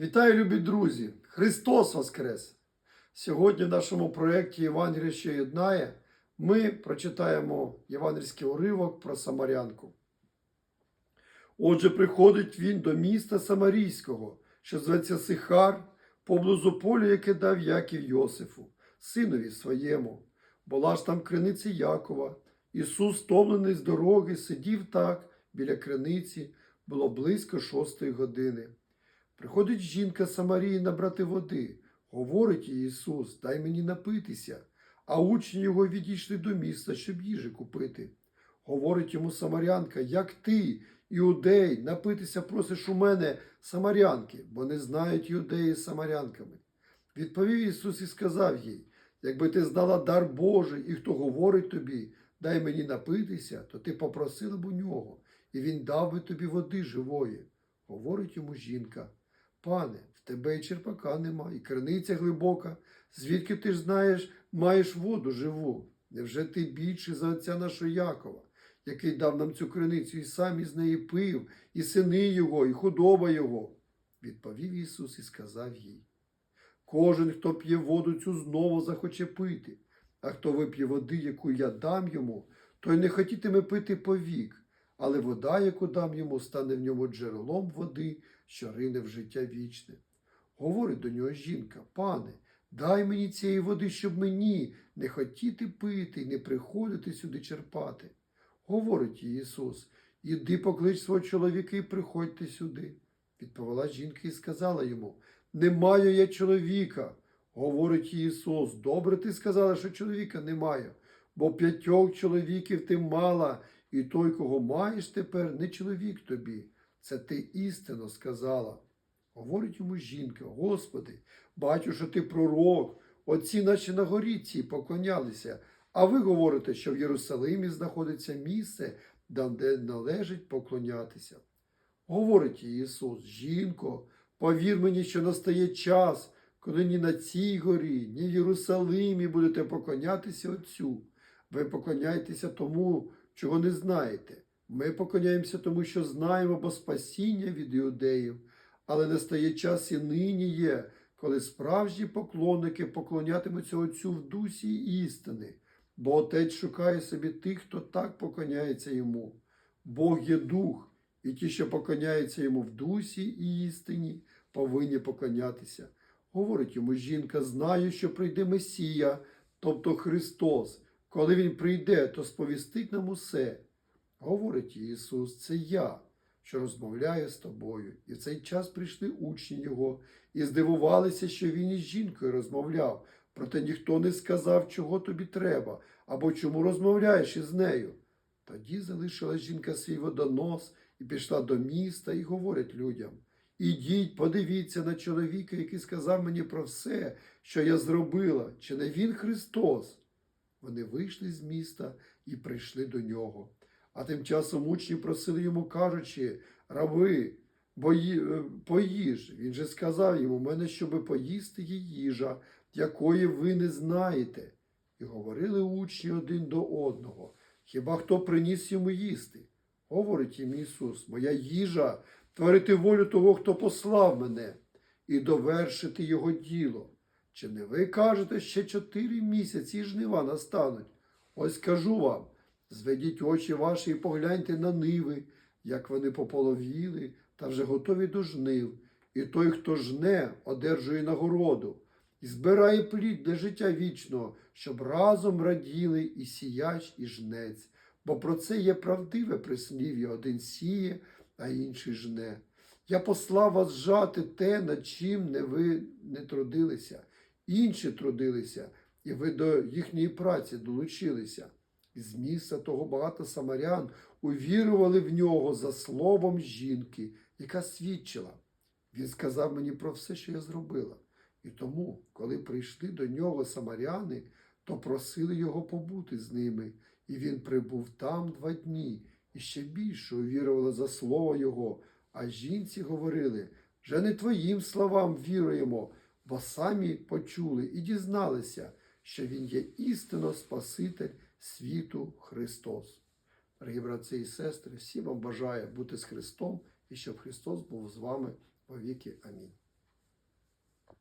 Вітаю, любі друзі! Христос Воскрес! Сьогодні в нашому проєкті Євангелія, що єднає, ми прочитаємо євангельський уривок про Самарянку. Отже, приходить він до міста Самарійського, що зветься Сихар, поблизу поля, яке дав Яків Йосифу, синові своєму. Була ж там криниця Якова. Ісус, стомлений з дороги, сидів так біля криниці, було близько шостої години. Приходить жінка з Самарії набрати води. Говорить їй Ісус, дай мені напитися. А учні його відійшли до міста, щоб їжі купити. Говорить йому Самарянка, як ти, іудей, напитися просиш у мене самарянки, бо не знають юдеї з самарянками. Відповів Ісус і сказав їй, якби ти знала дар Божий, і хто говорить тобі, дай мені напитися, то ти попросила б у нього, і він дав би тобі води живої. Говорить йому жінка, пане, в тебе і черпака нема, і криниця глибока, звідки ти ж знаєш, маєш воду живу? Невже ти більший за отця нашого Якова, який дав нам цю криницю, і сам із неї пив, і сини його, і худоба його? Відповів Ісус і сказав їй. Кожен, хто п'є воду цю знову захоче пити, а хто вип'є води, яку я дам йому, той не хотітиме пити повік, але вода, яку дам йому, стане в ньому джерелом води, що рине в життя вічне. Говорить до нього жінка, пане, дай мені цієї води, щоб мені не хотіти пити і не приходити сюди черпати. Говорить їй Ісус, іди поклич свого чоловіка і приходьте сюди. Відповіла жінка і сказала йому, не маю я чоловіка. Говорить їй Ісус, добре ти сказала, що чоловіка немає, бо п'ятьох чоловіків ти мала, і той, кого маєш тепер, не чоловік тобі. Це ти істинно сказала. Говорить йому жінка, Господи, бачу, що ти пророк, отці наші на горі ці поклонялися, а ви говорите, що в Єрусалимі знаходиться місце, де належить поклонятися. Говорить Ісус, жінко, повір мені, що настає час, коли ні на цій горі, ні в Єрусалимі будете поклонятися Отцю. Ви поклоняєтеся тому, чого не знаєте. Ми поклоняємося тому, що знаємо, бо спасіння від іудеїв, але настає час і нині є, коли справжні поклонники поклонятимуться Отцю в дусі істини, бо Отець шукає собі тих, хто так поклоняється йому. Бог є дух, і ті, що поклоняються йому в дусі і істині, повинні поклонятися. Говорить йому жінка, знаю, що прийде Месія, тобто Христос. Коли Він прийде, то сповістить нам усе. Говорить Ісус, це я, що розмовляю з тобою. І в цей час прийшли учні Його і здивувалися, що він із жінкою розмовляв. Проте ніхто не сказав, чого тобі треба, або чому розмовляєш із нею. Тоді залишила жінка свій водонос і пішла до міста і говорить людям: Ідіть, подивіться на чоловіка, який сказав мені про все, що я зробила, чи не він Христос? Вони вийшли з міста і прийшли до нього. А тим часом учні просили йому, кажучи, раби, е, поїж. Він же сказав йому, мене, щоби поїсти є їжа, якої ви не знаєте. І говорили учні один до одного. Хіба хто приніс йому їсти? Говорить їм Ісус, моя їжа творити волю того, хто послав мене, і довершити його діло. Чи не ви кажете, ще чотири місяці жнива настануть? Ось кажу вам, зведіть очі ваші і погляньте на ниви, як вони пополовіли та вже готові до жнив. І той, хто жне, одержує нагороду, і збирає плід для життя вічного, щоб разом раділи і сіяч, і жнець. Бо про це є правдиве прислів'я один сіє, а інший жне. Я послав вас жати те, над чим не ви не трудилися, інші трудилися, і ви до їхньої праці долучилися. І з місця того багато самарян увірували в нього за словом жінки, яка свідчила. Він сказав мені про все, що я зробила. І тому, коли прийшли до нього самаряни, то просили його побути з ними, і він прибув там два дні, і ще більше увірували за слово його. А жінці говорили, вже не твоїм словам віруємо, бо самі почули і дізналися, що Він є істинно Спаситель світу Христос. Дорогі братці і сестри, всім вам бажаю бути з Христом і щоб Христос був з вами повіки. Амінь.